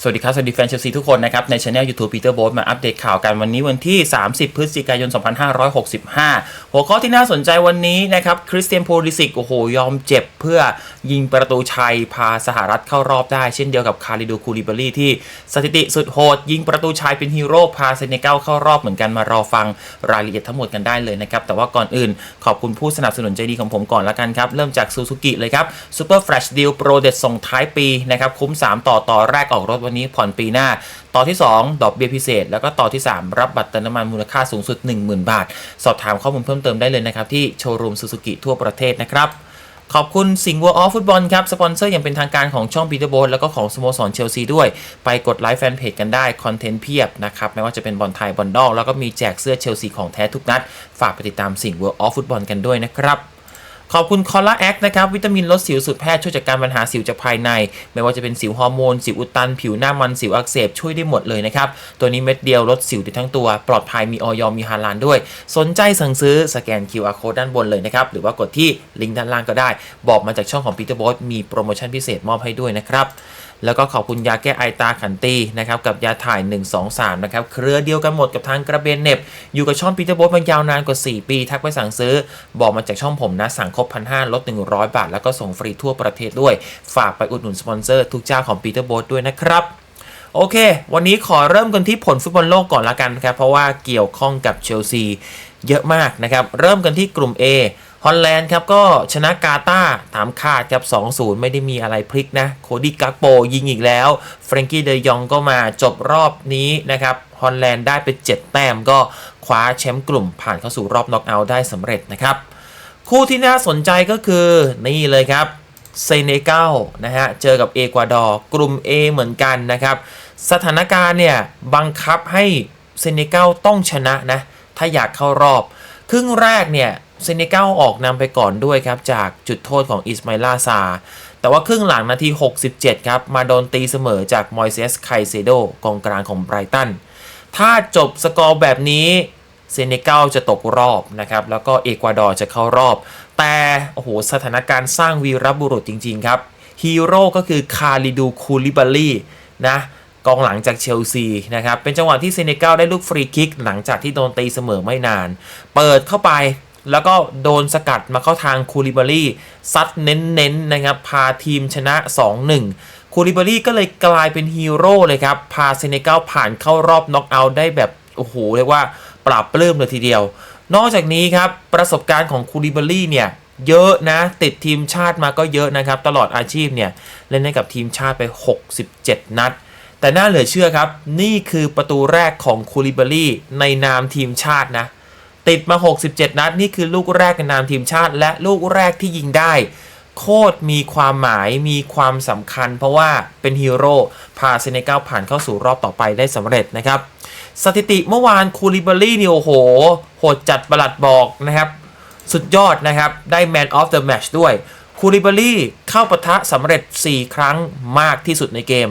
สวัสดีครับ สวัสดีแฟนเชลซีทุกคนนะครับ ในช anel YouTube Peter b o มาอัปเดตข่าวกันวันนี้วันที่ 30 พฤศจิกายน 2565 หัวข้อที่น่าสนใจวันนี้นะครับคริสเตียนโพลิสิกโอ้โห ยอมเจ็บเพื่อยิงประตูชัย พาสหรัฐเข้ารอบได้ เช่นเดียวกับคาริดูคูลิบารีที่สถิติสุดโหด ยิงประตูชัยเป็นฮีโร่พาเซเนกัลเข้ารอบเหมือนกันมารอฟังรายละเอียดทั้งหมดกันได้เลยนะครับแต่ว่าก่อนอื่นขอบคุณผู้สนับสนุนใจดีของผมก่อนละกันครับเริ่มจากซูซูกิเลยครับซูเปอร์แฟลชดีลโปรเด็ดส่งท้ายปีนะครับคุ้ม 3 ต่อต่อแรกออกรถวันนี้ผ่อนปีหน้า ต่อที่ 2 ดอกเบี้ยพิเศษ แล้วก็ต่อที่ 3 รับบัตรเติมน้ำมันมูลค่าสูงสุด 10,000 บาท สอบถามข้อมูลเพิ่มเติมได้เลยนะครับ ที่โชว์รูมซูซูกิทั่วประเทศนะครับขอบคุณสิงห์วัวออฟฟุตบอลครับ สปอนเซอร์อย่างเป็นทางการของช่องปีเตอร์โบนแล้วก็ของสโมสรเชลซีด้วย ไปกดไลค์แฟนเพจกันได้ คอนเทนต์เพียบนะครับ ไม่ว่าจะเป็นบอลไทยบอลดอก แล้วก็มีแจกเสื้อเชลซีของแท้ทุกนัด ฝากไปติดตามสิงห์วัวออฟฟุตบอลกันด้วยนะครับ ขอบคุณคอลลาแอคนะครับ วิตามินลดสิวสุดแพทย์ช่วยจัดการปัญหาสิวจากภายใน ไม่ว่าจะเป็นสิวฮอร์โมน สิวอุดตัน ผิวหน้ามันสิวอักเสบช่วยได้หมดเลยนะครับ ตัวนี้เม็ดเดียวลดสิวได้ทั้งตัว ปลอดภัยมีออยมีฮาลานด้วย สนใจสั่งซื้อสแกน QR code ด้านบนเลยนะครับ หรือว่ากดที่ลิงก์ด้านล่างก็ได้ บอกมาจากช่องของ Peter b o s มีโปรโมชั่นพิเศษมอบให้ด้วยนะครับ แล้วก็ขอบคุณยาแก้ไอตาขันตีนะครับกับยาถ่าย 1 2 3 นะครับ เครือเดียวกันหมดกับทางกระเบนเน็บ อยู่กับช่องปีเตอร์โบสมายาวนานกว่า 4 ปี ทักไปสั่งซื้อ บอกมาจากช่องผมนะ สั่งครบพันห้าลด 100 บาท แล้วก็ส่งฟรีทั่วประเทศด้วย ฝากไปอุดหนุนสปอนเซอร์ทุกเจ้าของปีเตอร์โบสด้วยนะครับโอเค วันนี้ขอเริ่มกันที่ผลฟุตบอลโลกก่อนละกันครับ เพราะว่าเกี่ยวข้องกับเชลซีเยอะมากนะครับ เริ่มกันที่กลุ่ม A อลแลนด์ครับก็ชนะกาตาร์ถามคาดครับ 2-0 ไม่ได้มีอะไรพลิกนะ โคดี้กักโปยิงอีกแล้วเฟรงกี้เดยองก็มาจบรอบนี้นะครับฮอลแลนด์ได้ไป7แต้มก็คว้าแชมป์กลุ่มผ่านเข้าสู่รอบน็อกเอาท์ได้สำเร็จนะครับ คู่ที่น่าสนใจก็คือนี่เลยครับเซเนกัลนะฮะเจอกับเอกวาดอร์กลุ่ม A เหมือนกันนะครับ สถานการณ์เนี่ย บังคับให้เซเนกัลต้องชนะนะ ถ้าอยากเข้ารอบ ครึ่งแรกเนี่ย เซเนกัลออกนำไปก่อนด้วยครับ จากจุดโทษของอิสมาอิลาซา แต่ว่าครึ่งหลังนาที 67 ครับ มาโดนตีเสมอจากมอยเซสไคเซโดกองกลางของไบรตัน ถ้าจบสกอร์แบบนี้เซเนกัลจะตกรอบนะครับ แล้วก็เอกวาดอร์จะเข้ารอบ แต่โอ้โหสถานการณ์สร้างวีรบุรุษจริง ๆ ครับฮีโร่ก็คือคาริดูคูลิบาลีนะกองหลังจากเชลซีนะครับ เป็นจังหวะที่เซเนกัลได้ลูกฟรีคิกหลังจากที่โดนตีเสมอไม่นาน เปิดเข้าไป แล้วก็โดนสกัดมาเข้าทางคูลิบาลีซัดเน้นๆนะครับ พาทีมชนะ 2-1 คูลิบาลีก็เลยกลายเป็นฮีโร่เลยครับ พาเซเนกัลผ่านเข้ารอบน็อกเอาท์ได้แบบ โอ้โห เรียกว่าปราบปลื้มเลยทีเดียว นอกจากนี้ครับ ประสบการณ์ของคูลิบาลีเนี่ยเยอะนะ ติดทีมชาติมาก็เยอะนะครับ ตลอดอาชีพเนี่ย เล่นให้กับทีมชาติไป 67 นัด แต่น่าเหลือเชื่อครับ นี่คือประตูแรกของคูลิบาลีในนามทีมชาตินะ ติดมา 67 นัด นี่คือลูกแรกในนามทีมชาติ และลูกแรกที่ยิงได้ โคตรมีความหมายมีความสำคัญ เพราะว่าเป็นฮีโร่พาเซเนกัลผ่านเข้าสู่รอบต่อไปได้สำเร็จนะครับ สถิติเมื่อวานคูลิบาลีนี่โอ้โห โหดจัดประหลัดบอกนะครับ สุดยอดนะครับ ได้ Man of the Match ด้วยคูลิบาลีเข้าปะทะสำเร็จ 4 ครั้งมากที่สุดในเกม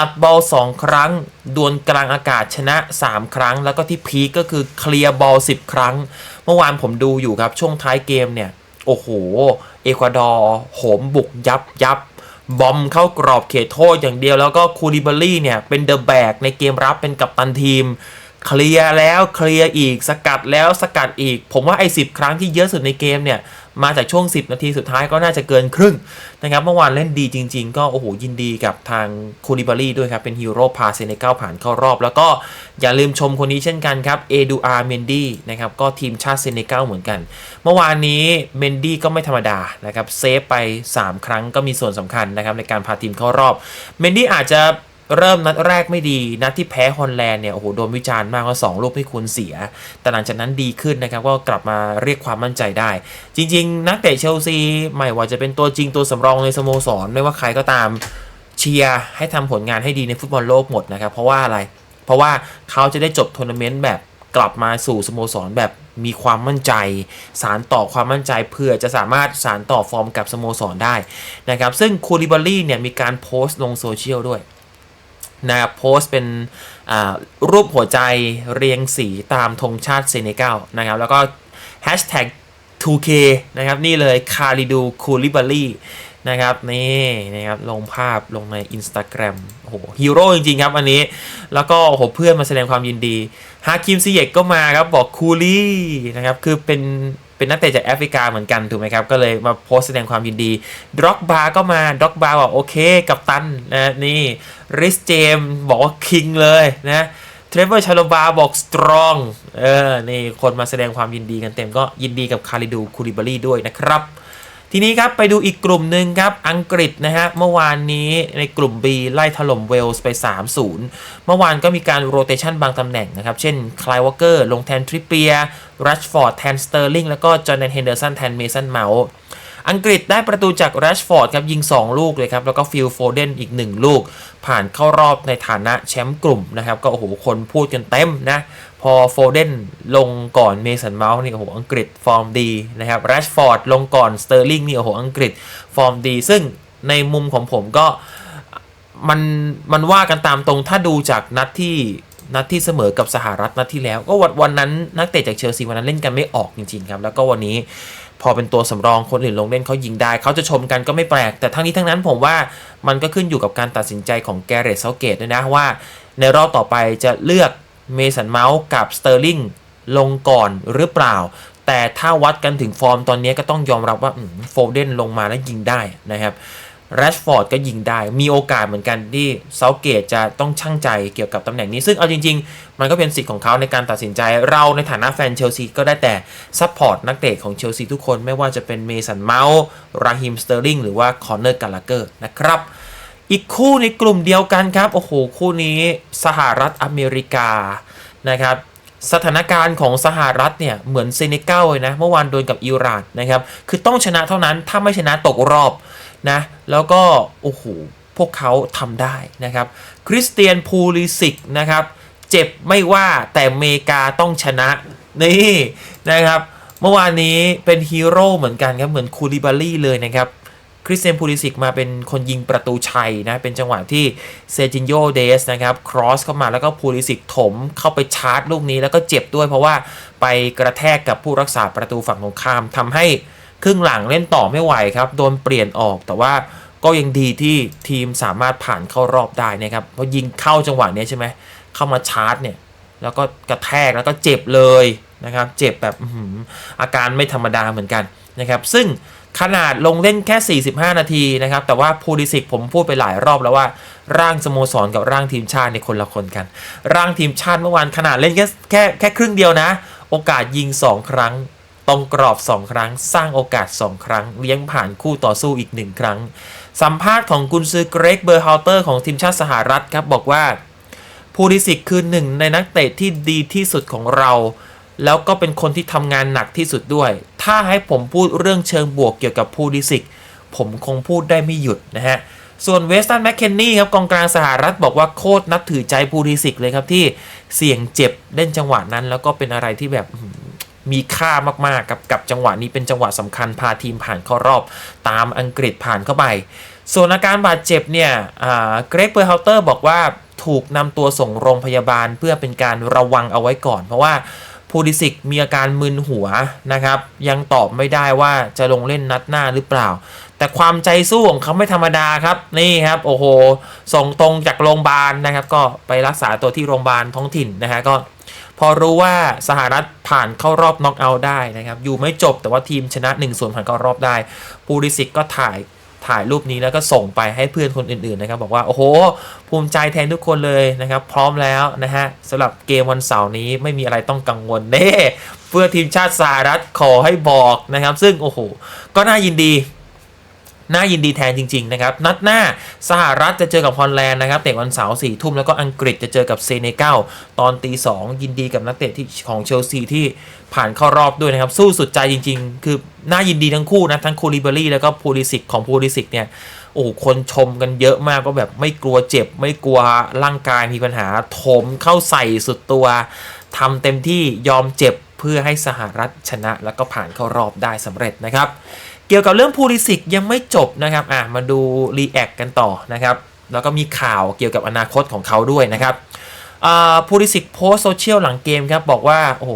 ตัดบอล2 ครั้ง ดวลกลางอากาศชนะ 3 ครั้ง แล้วก็ที่พีคก็คือเคลียร์บอล10 ครั้ง เมื่อวานผมดูอยู่ครับช่วงท้ายเกมเนี่ย โอ้โห เอกวาดอร์โหมบุกยับยับบอมเข้ากรอบเขตโทษอย่างเดียวแล้วก็คูลิบาลีเนี่ย เป็นเดอะแบกในเกมรับเป็นกัปตันทีม เคลียร์แล้วเคลียร์อีกสกัดแล้วสกัดอีก ผมว่าไอ้สิครั้งที่เยอะสุดในเกมเนี่ย มาจากช่วง 10 นาทีสุดท้ายก็น่าจะเกินครึ่งนะครับเมื่อวานเล่นดีจริง ๆ ก็โอ้โหยินดีกับทางคูลิบาลีด้วยครับ เป็นฮีโร่พาเซเนกัลผ่านเข้ารอบ แล้วก็อย่าลืมชมคนนี้เช่นกันครับเอดูอาร์เมนดี้นะครับก็ทีมชาติเซเนกัลเหมือนกัน เมื่อวานนี้เมนดี้ก็ไม่ธรรมดานะครับเซฟไป 3 ครั้งก็มีส่วนสำคัญนะครับในการพาทีมเข้ารอบเมนดี้อาจจะ เริ่มนัดแรกไม่ดี นัดที่แพ้ฮอลแลนด์เนี่ยโอ้โหโดนวิจารณ์มากว่า 2 ลูกไม่ควรเสีย แต่หลังจากนั้นดีขึ้นนะครับ ก็กลับมาเรียกความมั่นใจได้ จริง ๆ นักเตะเชลซีไม่ว่าจะเป็นตัวจริงตัวสำรองในสโมสร ไม่ว่าใครก็ตามเชียร์ให้ทำผลงานให้ดีในฟุตบอลโลกหมดนะครับ เพราะว่าอะไร เพราะว่าเขาจะได้จบทัวร์นาเมนต์แบบกลับมาสู่สโมสรแบบมีความมั่นใจ สารต่อความมั่นใจเพื่อจะสามารถสารต่อฟอร์มกับสโมสรได้นะครับ ซึ่งคูลิบารีเนี่ยมีการโพสต์ลงโซเชียลด้วย นะครับโพสเป็นรูปหัวใจเรียงสีตามธงชาติเซเนกัลนะครับ แล้วก็ hashtag 2K นะครับ นี่เลยคาริดูคูลิบาลีนะครับ นี่นะครับ ลงภาพลงใน Instagram โอ้โหฮีโร่จริง ๆ ครับ อันนี้ แล้วก็โอ้โหเพื่อนมาแสดงความยินดีฮาคิมซีเยกก็มาครับ บอกคูลี่นะครับ คือเป็น เป็นนักเตะจากแอฟริกาเหมือนกันถูกไหมครับ ก็เลยมาโพสต์แสดงความยินดีด็อกบาก็มาด็อกบาบอกโอเคกับตันนะนี่ริสเจมบอกว่าคิงเลยนะเทรเวอร์ชาโลบาบอกสตรองเออนี่คนมาแสดงความยินดีกันเต็มก็ยินดีกับคาริดูคูริบารีด้วยนะครับ ทีนี้ครับไปดูอีกกลุ่มหนึ่งครับอังกฤษนะฮะเมื่อวานนี้ในกลุ่ม B ไล่ถล่มเวลส์ไป 3-0 เมื่อวานก็มีการโรเตชันบางตำแหน่งนะครับ เช่นคลายวอเกอร์ลงแทนทริปเปียรัชฟอร์ดแทนสเตอร์ลิงแล้วก็จอห์นแดนเฮนเดอร์สันแทนเมสันเมาส์ อังกฤษได้ประตูจากแรชฟอร์ดครับยิง 2 ลูกเลยครับ แล้วก็ฟิลโฟเดนอีก 1 ลูก ผ่านเข้ารอบในฐานะแชมป์กลุ่มนะครับ ก็โอ้โหคนพูดกันเต็มนะ พอโฟเดนลงก่อนเมสันเมาส์นี่โอ้โหอังกฤษฟอร์มดีนะครับแรชฟอร์ดลงก่อนสเตอร์ลิงนี่โอ้โหอังกฤษฟอร์มดี ซึ่งในมุมของผมก็มันมันว่ากันตามตรงถ้าดูจากนัดที่นัดที่เสมอกับสหรัฐนัดที่แล้ว ก็วันวันนั้นนักเตะจากเชลซีวันนั้นเล่นกันไม่ออกจริงๆครับ แล้วก็วันนี้ พอเป็นตัวสำรองคนอื่นลงเล่นเขายิงได้เขาจะชมกันก็ไม่แปลก แต่ทั้งนี้ทั้งนั้นผมว่ามันก็ขึ้นอยู่กับการตัดสินใจของแกเรตเซาเกตด้วยนะว่า ในรอบต่อไปจะเลือกเมสันเมาส์กับสเตอร์ลิงลงก่อนหรือเปล่า แต่ถ้าวัดกันถึงฟอร์มตอนนี้ก็ต้องยอมรับว่าโฟเดนลงมาแล้วยิงได้นะครับ แรชฟอร์ดก็ยิงได้ มีโอกาสเหมือนกันที่เซาเกตจะต้องช่างใจเกี่ยวกับตำแหน่งนี้ ซึ่งเอาจริง ๆ มันก็เป็นสิทธิ์ของเขาในการตัดสินใจ เราในฐานะแฟนเชลซีก็ได้แต่ซัพพอร์ตนักเตะของเชลซีทุกคน ไม่ว่าจะเป็นเมสันเมาส์ราฮิมสเตอร์ลิงหรือว่าคอนเนอร์กาลาเกอร์นะครับอีกคู่ในกลุ่มเดียวกันครับ โอ้โห คู่นี้สหรัฐอเมริกานะครับ สถานการณ์ของสหรัฐเนี่ยเหมือนเซเนกัลเลยนะ เมื่อวานโดนกับอิหร่านนะครับ คือต้องชนะเท่านั้นถ้าไม่ชนะตกรอบนะ แล้วก็ โอ้โห พวกเขาทำได้นะครับ คริสเตียนพูลิสิกนะครับ เจ็บไม่ว่าแต่อเมริกาต้องชนะ นี่นะครับ เมื่อวานนี้เป็นฮีโร่เหมือนกันครับ เหมือนคูลิบาลี่เลยนะครับ คริสเตียนพูลิสิกมาเป็นคนยิงประตูชัยนะ เป็นจังหวะที่เซจินโยเดสนะครับครอสเข้ามาแล้วก็พูลิสิกถมเข้าไปชาร์จลูกนี้แล้วก็เจ็บด้วยเพราะว่าไปกระแทกกับผู้รักษาประตูฝั่งตรงข้ามทำให้ครึ่งหลังเล่นต่อไม่ไหวครับโดนเปลี่ยนออกแต่ว่าก็ยังดีที่ทีมสามารถผ่านเข้ารอบได้นะครับเพราะยิงเข้าจังหวะนี้ใช่ไหมเข้ามาชาร์จเนี่ยแล้วก็กระแทกแล้วก็เจ็บเลยนะครับ เจ็บแบบอื้อหืออาการไม่ธรรมดาเหมือนกันนะครับ ซึ่ง ขนาดลงเล่นแค่ 45 นาทีนะครับ แต่ว่าพูดิสิกผมพูดไปหลายรอบแล้วว่า ร่างสโมสรกับร่างทีมชาติในคนละคนกัน ร่างทีมชาติเมื่อวานขนาดเล่นแค่แค่แค่ครึ่งเดียวนะ โอกาสยิง 2 ครั้งตรงกรอบ 2 ครั้ง สร้างโอกาส 2 ครั้ง เลี้ยงผ่านคู่ต่อสู้อีก 1 ครั้ง สัมภาษณ์ของกุนซือเกรกเบอร์ฮาเตอร์ของทีมชาติสหรัฐครับบอกว่าพูดิสิกคือหนึ่งในนักเตะที่ดีที่สุดของเรา แล้วก็เป็นคนที่ทำงานหนักที่สุดด้วย ถ้าให้ผมพูดเรื่องเชิงบวกเกี่ยวกับพูดิสิก ผมคงพูดได้ไม่หยุดนะฮะ ส่วนเวสตันแมคเคนนี่ครับกองกลางสหรัฐบอกว่าโคตรนับถือใจพูดิสิกเลยครับที่เสี่ยงเจ็บเล่นจังหวะนั้น แล้วก็เป็นอะไรที่แบบมีค่ามากๆกับกับจังหวะนี้เป็นจังหวะสำคัญพาทีมผ่านเข้ารอบตามอังกฤษผ่านเข้าไป ส่วนอาการบาดเจ็บเนี่ยเกรกเบอร์เฮาเตอร์บอกว่าถูกนำตัวส่งโรงพยาบาลเพื่อเป็นการระวังเอาไว้ก่อน เพราะว่า พูดิสิกมีอาการมึนหัวนะครับ ยังตอบไม่ได้ว่าจะลงเล่นนัดหน้าหรือเปล่า แต่ความใจสู้ของเขาไม่ธรรมดาครับนี่ครับโอ้โห ส่งตรงจากโรงพยาบาลนะครับ ก็ไปรักษาตัวที่โรงพยาบาลท้องถิ่นนะฮะก็พอรู้ว่าสหรัฐผ่านเข้ารอบน็อกเอาท์ได้นะครับ อยู่ไม่จบแต่ว่าทีมชนะ1นส่วนผ่านเข้ารอบได้ ปูริสิกก็ถ่าย ถ่ายรูปนี้แล้วก็ส่งไปให้เพื่อนคนอื่นๆนะครับบอกว่าโอ้โห ภูมิใจแทนทุกคนเลยนะครับ พร้อมแล้วนะฮะสำหรับเกมวันเสาร์นี้ไม่มีอะไรต้องกังวลเน่เพื่อทีมชาติสหรัฐขอให้บอกนะครับ ซึ่งโอ้โหก็น่ายินดี น่ายินดีแทนจริงๆนะครับนัดหน้าสหรัฐจะเจอกับฮอลแลนด์นะครับเตะวันเสาร์สี่ทุ่มแล้วก็อังกฤษจะเจอกับเซเนกัลตอนตีสองยินดีกับนักเตะที่ของเชลซีที่ผ่านเข้ารอบด้วยนะครับ สู้สุดใจจริง ๆ คือน่ายินดีทั้งคู่นะทั้งคูลิเบอรี่แล้วก็พูลิสิกของพูลิสิกเนี่ยโอ้โหคนชมกันเยอะมากก็แบบไม่กลัวเจ็บ ไม่กลัวร่างกายมีปัญหาถมเข้าใส่สุดตัวทำเต็มที่ยอมเจ็บเพื่อให้สหรัฐชนะแล้วก็ผ่านเข้ารอบได้สำเร็จนะครับ เกี่ยวกับเรื่องพูลิสิกยังไม่จบนะครับอะมาดูรีแอคกันต่อนะครับ แล้วก็มีข่าวเกี่ยวกับอนาคตของเขาด้วยนะครับพูลิสิกโพสโซเชียลหลังเกมครับ บอกว่าโอ้โห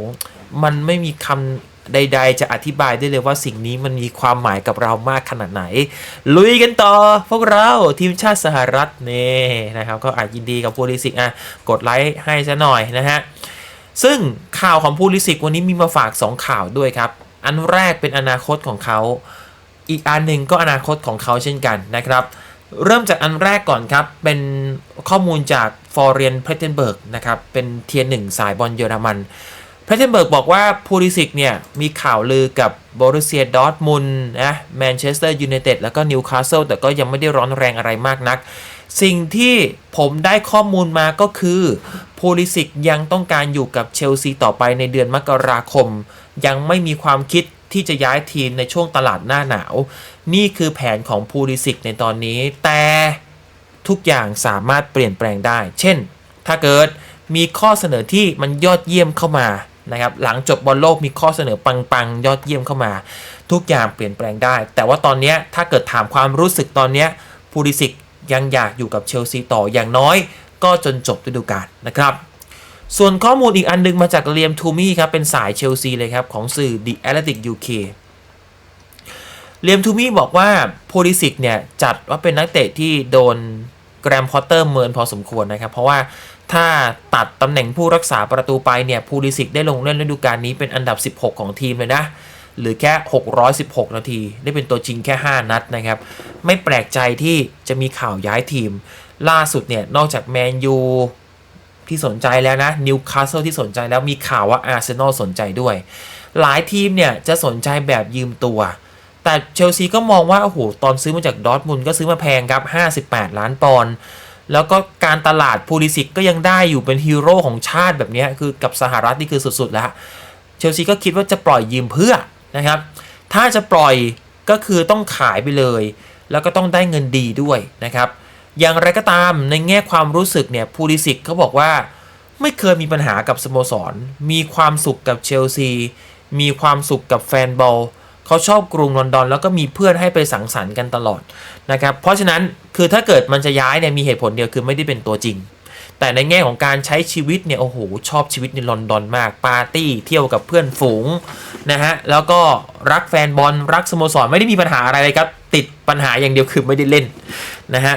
มันไม่มีคำใด ๆ จะอธิบายได้เลยว่าสิ่งนี้มันมีความหมายกับเรามากขนาดไหน ลุยกันต่อ พวกเราทีมชาติสหรัฐนี่นะครับ ก็อาจยินดีกับพูลิสิกอะกดไลค์ให้ซะหน่อยนะฮะซึ่งข่าวของพูลิสิกวันนี้มีมาฝาก 2 ข่าวด้วยครับ อันแรกเป็นอนาคตของเขา อีกอันหนึ่งก็อนาคตของเขาเช่นกันนะครับ เริ่มจากอันแรกก่อนครับ เป็นข้อมูลจากฟอร์เรียนเพรเทนเบิร์กนะครับ เป็นเทียร์หนึ่งสายบอลเยอรมันเพรเทนเบิร์กบอกว่าพูลิสิกเนี่ย มีข่าวลือกับบรูเซียดอร์ทมุนนะแมนเชสเตอร์ยูไนเต็ดแล้วก็นิวคาสเซิลแต่ก็ยังไม่ได้ร้อนแรงอะไรมากนัก สิ่งที่ผมได้ข้อมูลมาก็คือพูลิสิกยังต้องการอยู่กับเชลซีต่อไปในเดือนมกราคม ยังไม่มีความคิด ที่จะย้ายทีมในช่วงตลาดหน้าหนาว นี่คือแผนของพูลิสิกในตอนนี้ แต่ทุกอย่างสามารถเปลี่ยนแปลงได้ เช่น ถ้าเกิดมีข้อเสนอที่มันยอดเยี่ยมเข้ามานะครับหลังจบบอลโลกมีข้อเสนอปังๆ ยอดเยี่ยมเข้ามา ทุกอย่างเปลี่ยนแปลงได้ แต่ว่าตอนนี้ถ้าเกิดถามความรู้สึกตอนนี้พูลิสิกยังอยากอยู่กับเชลซีต่ออย่างน้อย ก็จนจบฤดูกาลนะครับ ส่วนข้อมูลอีกอันหนึงมาจากเลียมทูมี่ครับ เป็นสายเชลซีเลยครับ ของสื่อ The Athletic UK เลียมทูมี่บอกว่าโพลิสิกเนี่ย จัดว่าเป็นนักเตะที่โดนแกรมพอตเตอร์เมินพอสมควรนะครับ เพราะว่าถ้าตัดตำแหน่งผู้รักษาประตูไปเนี่ยพูลิสิกได้ลงเล่นฤดูกาลนี้เป็นอันดับ 16 ของทีมเลยนะหรือแค่ 616 นาที ได้เป็นตัวจริงแค่ 5 นัดนะครับ ไม่แปลกใจที่จะมีข่าวย้ายทีม ล่าสุดเนี่ย นอกจากแมนยู ที่สนใจแล้วนะนิวคาสเซิลที่สนใจแล้วมีข่าวว่าอาร์เซนอลสนใจด้วย หลายทีมเนี่ยจะสนใจแบบยืมตัว แต่เชลซีก็มองว่า โอ้โห ตอนซื้อมาจากดอทมุนก็ซื้อมาแพงครับ 58 ล้านปอนด์แล้วก็การตลาดพูลิสิกก็ยังได้อยู่เป็นฮีโร่ของชาติแบบนี้คือกับสหรัฐนี่คือสุดๆแล้วเชลซีก็คิดว่าจะปล่อยยืมเพื่อนะครับ ถ้าจะปล่อยก็คือต้องขายไปเลย แล้วก็ต้องได้เงินดีด้วยนะครับ อย่างไรก็ตามในแง่ความรู้สึกเนี่ยพูลิสิกเขาบอกว่า ไม่เคยมีปัญหากับสโมสร มีความสุขกับเชลซี มีความสุขกับแฟนบอลเขาชอบกรุงลอนดอน แล้วก็มีเพื่อนให้ไปสังสรรค์กันตลอดนะครับเพราะฉะนั้นคือถ้าเกิดมันจะย้ายเนี่ยมีเหตุผลเดียวคือไม่ได้เป็นตัวจริง แต่ในแง่ของการใช้ชีวิตเนี่ยโอ้โหชอบชีวิตในลอนดอนมากปาร์ตี้เที่ยวกับเพื่อนฝูงนะฮะแล้วก็รักแฟนบอลรักสโมสรไม่ได้มีปัญหาอะไรเลยครับติดปัญหาอย่างเดียวคือไม่ได้เล่นนะฮะ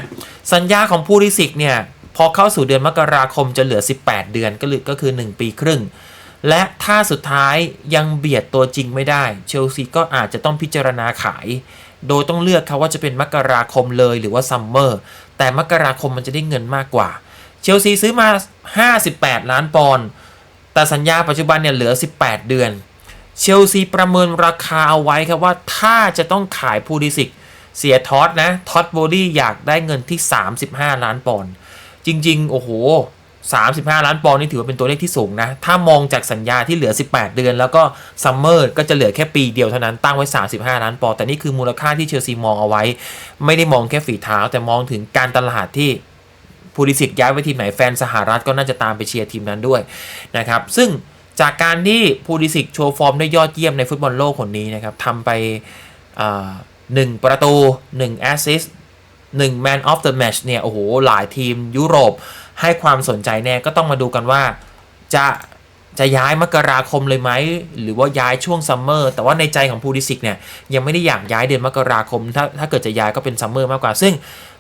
สัญญาของผู้ริสิกเนี่ยพอเข้าสู่เดือนมกราคมจะเหลือ 18 เดือนก็คือก็คือ 1 ปีครึ่ง และถ้าสุดท้ายยังเบียดตัวจริงไม่ได้ เชลซีก็อาจจะต้องพิจารณาขาย โดยต้องเลือกครับว่าจะเป็นมกราคมเลยหรือว่าซัมเมอร์แต่มกราคมมันจะได้เงินมากกว่า เชลซีซื้อมา 58 ล้านปอนด์แต่สัญญาปัจจุบันเนี่ยเหลือ 18 เดือน เชลซีประเมินราคาเอาไว้ครับว่าถ้าจะต้องขายพูดิสิก เสียท็อตนะท็อตโบดี้อยากได้เงินที่ 35 ล้านปอนด์จริง ๆ โอ้โห 35 ล้านปอนด์นี่ถือว่าเป็นตัวเลขที่สูงนะ ถ้ามองจากสัญญาที่เหลือ 18 เดือน แล้วก็ซัมเมอร์ก็จะเหลือแค่ปีเดียวเท่านั้นตั้งไว้ 35 ล้านปอนด์แต่นี่คือมูลค่าที่เชลซีมองเอาไว้ ไม่ได้มองแค่ฝีเท้า แต่มองถึงการตลาดที่พูลิสิกย้ายไปทีมไหนแฟนสหรัฐก็น่าจะตามไปเชียร์ทีมนั้นด้วยนะครับซึ่งจากการที่พูลิสิกโชว์ฟอร์มได้ยอดเยี่ยมในฟุตบอลโลกคนนี้นะครับทำไป อ่าหนึ่งประตู 1 แอสซิสต์1 Man of the Match เนี่ย โอ้โห หลายทีมยุโรปให้ความสนใจแน่ก็ต้องมาดูกันว่าจะจะย้ายมกราคมเลยไหม หรือว่าย้ายช่วงซัมเมอร์แต่ว่าในใจของพูลิสิกเนี่ยยังไม่ได้อยากย้ายเดือนมกราคม ถ้าถ้าเกิดจะย้ายก็เป็นซัมเมอร์มากกว่า ซึ่ง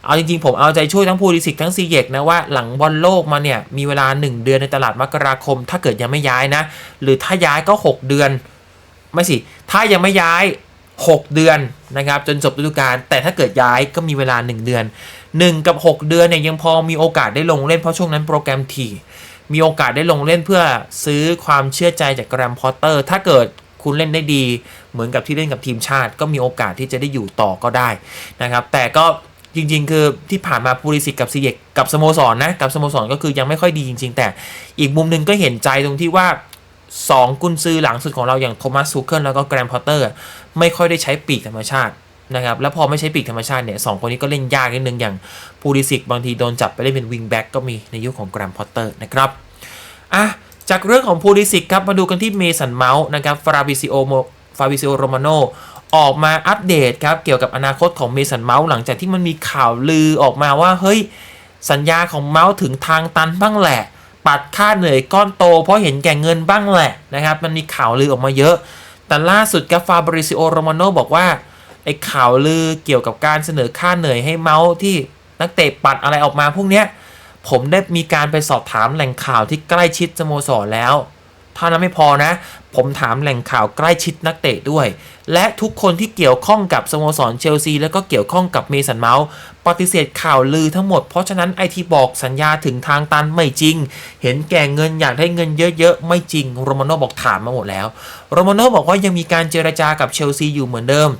เอาจริงๆ ผมเอาใจช่วยทั้งพูลิสิกทั้งซีเยกนะว่าหลังบอลโลกมาเนี่ย มีเวลา 1 เดือนในตลาดมกราคม ถ้าเกิดยังไม่ย้ายนะ หรือถ้าย้ายก็ 6 เดือน ไม่สิ ถ้ายังไม่ย้าย 6 เดือนนะครับจนจบฤดูกาลแต่ถ้าเกิดย้ายก็มีเวลา 1 เดือน 1 กับ 6 เดือนเนี่ยยังพอมีโอกาสได้ลงเล่นเพราะช่วงนั้นโปรแกรมทีมีโอกาสได้ลงเล่นเพื่อซื้อความเชื่อใจจากแกรมพอตเตอร์ ถ้าเกิดคุณเล่นได้ดี เหมือนกับที่เล่นกับทีมชาติ ก็มีโอกาสที่จะได้อยู่ต่อก็ได้นะครับแต่ก็จริงๆ คือที่ผ่านมาพูลิสิกกับซีเยกกับสโมสรนะกับสโมสรก็คือยังไม่ค่อยดีจริง ๆ แต่อีกมุมหนึ่งก็เห็นใจตรงที่ว่า 2 กุนซือหลังสุดของเราอย่างโทมัสซูเคิลแล้วก็แกรมพอตเตอร์ไม่ค่อยได้ใช้ปีกธรรมชาตินะครับแล้วพอไม่ใช้ปีกธรรมชาติเนี่ยสองคนนี้ก็เล่นยากนิดนึงอย่างพูลิสิกบางทีโดนจับไปเล่นเป็นวิงแบ็กก็มีในยุคของแกรมพอตเตอร์นะครับอะจากเรื่องของพูลิสิกครับมาดูกันที่เมสันเมาส์นะครับฟราบิซิโอโมฟาบิซิโอโรมาโนออกมาอัปเดตครับเกี่ยวกับอนาคตของเมสันเมาส์หลังจากที่มันมีข่าวลือออกมาว่าเฮ้ยสัญญาของเมาส์ถึงทางตันบ้างแหละ ปัดค่าเหนื่อยก้อนโต เพราะเห็นแก่เงินบ้างแหละนะครับ มันมีข่าวลือออกมาเยอะ แต่ล่าสุดกาฟาบริซิโอโรมาโนบอกว่าไอ้ข่าวลือเกี่ยวกับการเสนอค่าเหนื่อยให้เมาส์ที่นักเตะปัดอะไรออกมาพวกเนี้ยผมได้มีการไปสอบถามแหล่งข่าวที่ใกล้ชิดสโมสรแล้วเท่านั้นไม่พอนะ ผมถามแหล่งข่าวใกล้ชิดนักเตะด้วย และทุกคนที่เกี่ยวข้องกับสโมสรเชลซีแล้วก็เกี่ยวข้องกับเมสันเมาส์ปฏิเสธข่าวลือทั้งหมด เพราะฉะนั้นไอที่บอกสัญญาถึงทางตันไม่จริง เห็นแก่เงินอยากได้เงินเยอะๆ ไม่จริงโรมาโนบอกถามมาหมดแล้วโรมาโนบอกว่ายังมีการเจรจากับเชลซีอยู่เหมือนเดิม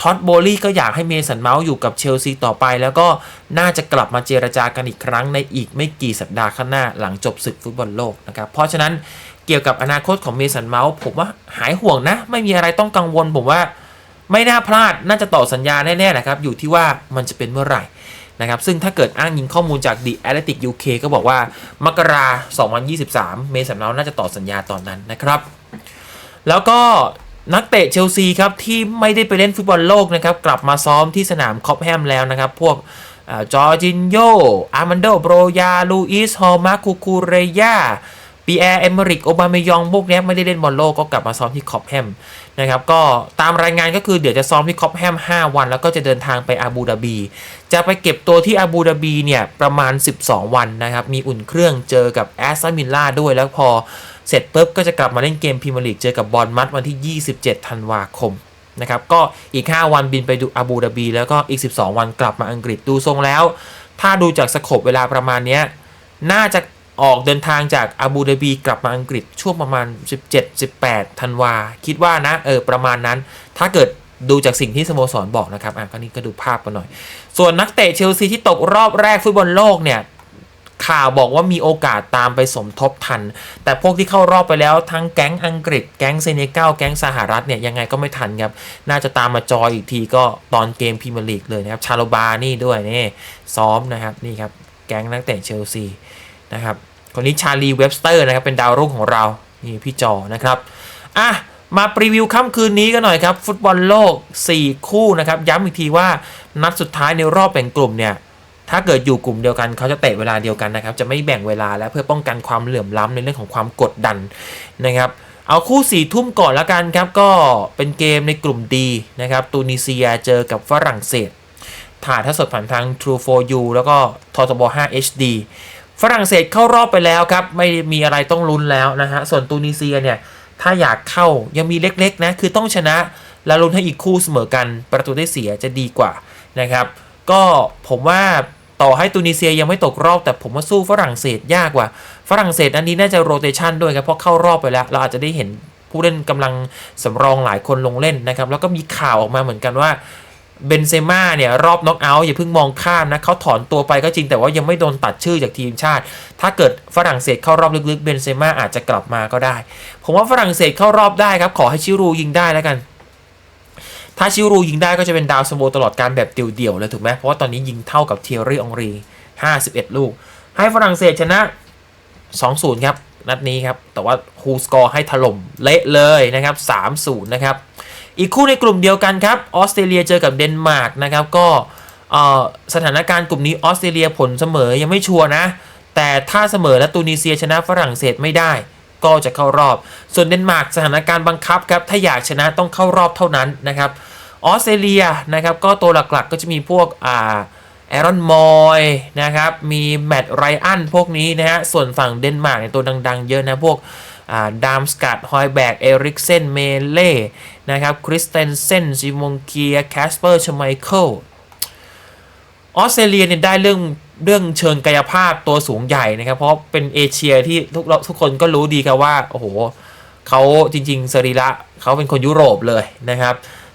ท็อตโบลี่ก็อยากให้เมสันเมาส์อยู่กับเชลซีต่อไป แล้วก็น่าจะกลับมาเจรจากันอีกครั้งในอีกไม่กี่สัปดาห์ข้างหน้าหลังจบศึกฟุตบอลโลกนะครับเพราะฉะนั้น เกี่ยวกับอนาคตของเมสันเมาส์ผมว่าหายห่วงนะ ไม่มีอะไรต้องกังวลผมว่าไม่น่าพลาดน่าจะต่อสัญญาแน่ๆนะครับ อยู่ที่ว่ามันจะเป็นเมื่อไหร่นะครับ ซึ่งถ้าเกิดอ้างอิงข้อมูลจาก The Athletic UK ก็บอกว่ามกรา2023 เมสันเมาส์น่าจะต่อสัญญาตอนนั้นนะครับ แล้วก็นักเตะเชลซีครับ ที่ไม่ได้ไปเล่นฟุตบอลโลกนะครับ กลับมาซ้อมที่สนามคอปแฮมแล้วนะครับ พวกจอร์จินโยอาร์มันโดโบรยาลูอิสฮอลมาคูคูเรยา ปีแอร์เอเมริกโอบามายองพวกนี้ไม่ได้เล่นบอลโลกก็กลับมาซ้อมที่คอปแฮมนะครับก็ตามรายงานก็คือเดี๋ยวจะซ้อมที่คอปแฮม5 วัน แล้วก็จะเดินทางไปอาบูดาบี จะไปเก็บตัวที่อาบูดาบีเนี่ยประมาณ 12 วันนะครับมีอุ่นเครื่องเจอกับแอสตันวิลล่าด้วยแล้วพอเสร็จปุ๊บก็จะกลับมาเล่นเกมพรีเมียร์ลีกเจอกับบอลมัดวันที่ 27 ธันวาคมนะครับก็อีก 5 วันบินไปดูอาบูดาบี แล้วก็อีก 12 วันกลับมาอังกฤษดูทรงแล้ว ถ้าดูจากสโคปเวลาประมาณนี้น่าจะ ออกเดินทางจากอาบูดาบีกลับมาอังกฤษช่วงประมาณ 17-18ธันวา คิดว่านะเออประมาณนั้น ถ้าเกิดดูจากสิ่งที่สโมสรบอกนะครับ อะก็นี่ก็ดูภาพกันหน่อย ส่วนนักเตะเชลซีที่ตกรอบแรกฟุตบอลโลกเนี่ย ข่าวบอกว่ามีโอกาสตามไปสมทบทัน แต่พวกที่เข้ารอบไปแล้วทั้งแก๊งอังกฤษ แก๊งเซเนกัลแก๊งสหรัฐเนี่ยยังไงก็ไม่ทันครับ น่าจะตามมาจอยอีกทีก็ตอนเกมพรีเมียร์ลีกเลยนะครับ ชาโลบานี่ด้วยนี่ซ้อมนะครับนี่ครับแก๊งนักเตะเชลซี นะครับคนนี้ชาลีเว็บสเตอร์นะครับเป็นดาวรุ่งของเรา นี่พี่จอนะครับอะมาปรีวิวค่ำคืนนี้กันหน่อยครับ ฟุตบอลโลก 4 คู่นะครับ ย้ำอีกทีว่านัดสุดท้ายในรอบแบ่งกลุ่มเนี่ยถ้าเกิดอยู่กลุ่มเดียวกันเขาจะเตะเวลาเดียวกันนะครับ จะไม่แบ่งเวลาแล้วเพื่อป้องกันความเหลื่อมล้ำในเรื่องของความกดดันนะครับ เอาคู่สี่ทุ่มก่อนล้วกันครับ ก็เป็นเกมในกลุ่มดีนะครับตูนิเซียเจอกับฝรั่งเศสถ่ายท่าสดผ่านทาง True for You แล้วก็ททบ5 HD ฝรั่งเศสเข้ารอบไปแล้วครับ ไม่มีอะไรต้องลุ้นแล้วนะฮะ ส่วนตูนิเซียเนี่ย ถ้าอยากเข้ายังมีเล็กๆนะ คือต้องชนะแล้วลุ้นให้อีกคู่เสมอกันประตูได้เสียจะดีกว่านะครับ ก็ผมว่าต่อให้ตูนิเซียยังไม่ตกรอบ แต่ผมว่าสู้ฝรั่งเศสยากกว่า ฝรั่งเศสอันนี้น่าจะโรเตชันด้วยครับเพราะเข้ารอบไปแล้ว เราอาจจะได้เห็นผู้เล่นกำลังสำรองหลายคนลงเล่นนะครับ แล้วก็มีข่าวออกมาเหมือนกันว่า เบนเซม่าเนี่ยรอบน็อกเอาท์อย่าเพิ่งมองข้ามนะเขาถอนตัวไปก็จริงแต่ว่ายังไม่โดนตัดชื่อจากทีมชาติ ถ้าเกิดฝรั่งเศสเข้ารอบลึกๆเบนเซม่าอาจจะกลับมาก็ได้ ผมว่าฝรั่งเศสเข้ารอบได้ครับ ขอให้ชิรูยิงได้แล้วกัน ถ้าชิรูยิงได้ก็จะเป็นดาวสโมตลอดการแบบเดี่ยวๆเลยถูกไหมเพราะว่าตอนนี้ยิงเท่ากับเทียรี่องรี 51 ลูก ให้ฝรั่งเศสชนะ 2-0 ครับนัดนี้ครับแต่ว่าฮูสกอร์ให้ถล่มเละเลยนะครับ3-0 นะครับ อีกคู่ในกลุ่มเดียวกันครับออสเตรเลียเจอกับเดนมาร์กนะครับก็สถานการณ์กลุ่มนี้ออสเตรเลียผลเสมอยังไม่ชัวร์นะ แต่ถ้าเสมอและตูนิเซียชนะฝรั่งเศสไม่ได้ ก็จะเข้ารอบ ส่วนเดนมาร์กสถานการณ์บังคับครับถ้าอยากชนะต้องเข้ารอบเท่านั้นนะครับออสเตรเลียนะครับก็ตัวหลักๆก็จะมีพวกอ่าแอรอนมอยนะครับมีแมตต์ไรอันพวกนี้นะฮะส่วนฝั่งเดนมาร์กเนี่ยตัวดัง ๆ เยอะนะพวก ดามสกัดฮอยแบก เอริกเซน เมเล่นะครับคริสเตนเซนซิมงเกียแคสเปอร์ชไมเคิลออสเตรเลียเนี่ยได้เรื่องเรื่องเชิงกายภาพตัวสูงใหญ่นะครับ เพราะเป็นเอเชียที่ทุกทุกคนก็รู้ดีครับว่า โอ้โหเขาจริงๆสรีระเขาเป็นคนยุโรปเลยนะครับ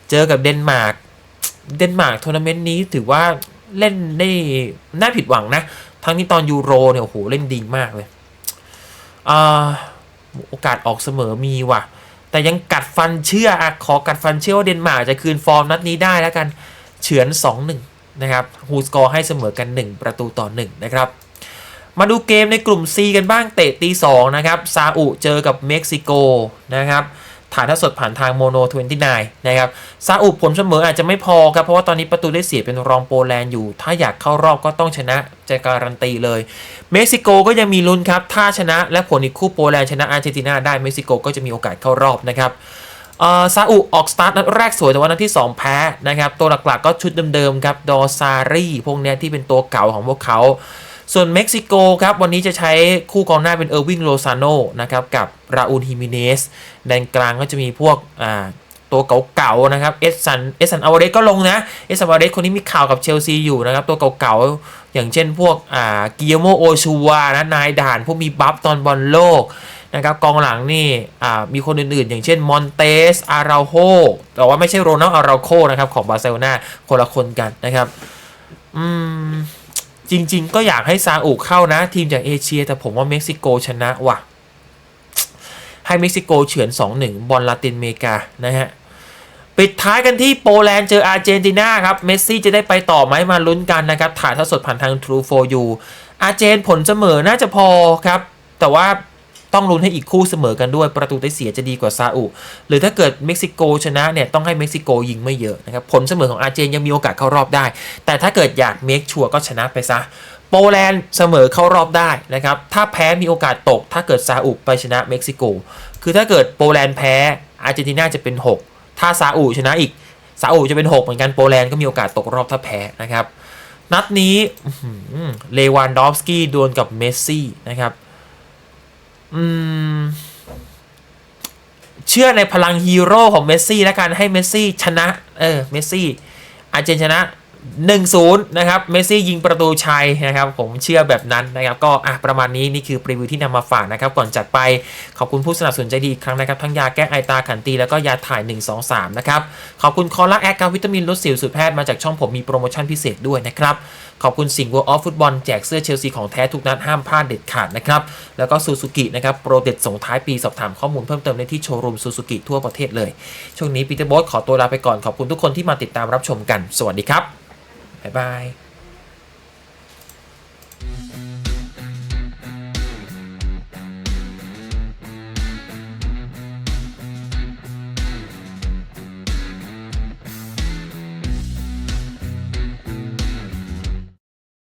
เจอกับเดนมาร์กเดนมาร์กทัวร์นาเมนต์นี้ถือว่าเล่นได้น่าผิดหวังนะ ทั้งที่ตอนยูโรเนี่ยโอ้โหเล่นดีมากเลยอ่า โอกาสออกเสมอมีว่ะ แต่ยังกัดฟันเชื่อขอกัดฟันเชื่อว่าเดนมาร์กจะคืนฟอร์มนัดนี้ได้แล้วกันเฉือน 2-1 นะครับฮูสกอร์ให้เสมอกัน 1 ประตูต่อ 1 นะครับ มาดูเกมในกลุ่ม C กันบ้างเตะตี2นะครับซาอุเจอกับเม็กซิโกนะครับ ถ่ายทอดสดผ่านทางโมโน29นะครับซาอุผลเสมออาจจะไม่พอครับ เพราะว่าตอนนี้ประตูได้เสียเป็นรองโปแลนด์อยู่ ถ้าอยากเข้ารอบก็ต้องชนะจะการันตีเลย เม็กซิโกก็ยังมีลุ้นครับ ถ้าชนะและผลอีกคู่โปแลนด์ชนะอาร์เจนตินาได้เม็กซิโกก็จะมีโอกาสเข้ารอบนะครับซาอุออกสตาร์ทนัดแรกสวยแต่ว่านัดที่ 2 แพ้นะครับตัวหลักๆก็ชุดเดิมๆครับดอซารีพวกเนี้ยที่เป็นตัวเก่าของพวกเขา ส่วนเม็กซิโกครับวันนี้จะใช้คู่กองหน้าเป็นเออร์วิงโลซาโนนะครับกับราอูลฮิมิเนสแดนกลางก็จะมีพวกอ่าตัวเก่าๆนะครับเอสซันเอสซันอาวาเรสก็ลงนะเอสซันอาวาเรสคนนี้มีข่าวกับเชลซีอยู่นะครับตัวเก่าๆอย่างเช่นพวกอ่ากิโยโมโอชูวนะนายด่านพวกมีบัฟตอนบอลโลกนะครับกองหลังนี่อ่ามีคนอื่นๆ อย่างเช่นมอนเตสอาราโฮแต่ว่าไม่ใช่โรนัลอาราโคนะครับของบาร์เซโลนาคนละคนกันนะครับ อืม จริง ๆ ก็อยากให้ซาอุเข้านะ ทีมจากเอเชีย แต่ผมว่าเม็กซิโกชนะว่ะ ให้เม็กซิโกเฉือน 2-1 บอลลาตินอเมริกานะฮะ ปิดท้ายกันที่โปแลนด์เจออาร์เจนตินาครับ เมสซี่จะได้ไปต่อไหมมาลุ้นกันนะครับ ถ่ายทอดสดผ่านทาง True for You อาร์เจนผลเสมอน่าจะพอครับ แต่ว่า ต้องลุ้นให้อีกคู่เสมอกันด้วยประตูได้เสียจะดีกว่าซาอุ หรือถ้าเกิดเม็กซิโกชนะเนี่ยต้องให้เม็กซิโกยิงไม่เยอะนะครับผลเสมอของอาร์เจนยังมีโอกาสเข้ารอบได้ แต่ถ้าเกิดอยากเมคชัวร์ก็ชนะไปซะโปแลนด์เสมอเข้ารอบได้นะครับถ้าแพ้มีโอกาสตก ถ้าเกิดซาอุไปชนะเม็กซิโก คือถ้าเกิดโปแลนด์แพ้อาร์เจนตินาจะเป็น 6 ถ้าซาอุชนะอีกซาอุจะเป็น 6 เหมือนกันโปแลนด์ก็มีโอกาสตกรอบถ้าแพ้นะครับนัดนี้เลวานดอฟสกี้ดวลกับเมสซี่นะครับ อืม เชื่อในพลังฮีโร่ของเมสซี่และการให้เมสซี่ชนะ เออ เมสซี่อาร์เจนชนะ 1-0 นะครับเมสซี่ยิงประตูชัยนะครับ ผมเชื่อแบบนั้นนะครับ ก็อะประมาณนี้ นี่คือรีวิวที่นำมาฝากนะครับ ก่อนจัดไปขอบคุณผู้สนับสนุนใจดีอีกครั้งนะครับ ทั้งยาแก้ไอตาขันตี แล้วก็ยาถ่าย 1 2 3 นะครับ ขอบคุณคอล่าแอคครับวิตามินลดสิวสูตรแพทย์มาจากช่องผมมีโปรโมชั่นพิเศษด้วยนะครับ ขอบคุณสิงห์วัวออฟฟุตบอลแจกเสื้อเชลซีของแท้ทุกนัดห้ามพลาดเด็ดขาดนะครับแล้วก็ซูซูกินะครับโปรเด็ดส่งท้ายปีสอบถามข้อมูลเพิ่มเติมได้ที่โชว์รูมซูซูกิทั่วประเทศเลยช่วงนี้ปีเตอร์โบสขอตัวลาไปก่อนขอบคุณทุกคนที่มาติดตามรับชมกัน สวัสดีครับ บ๊ายบาย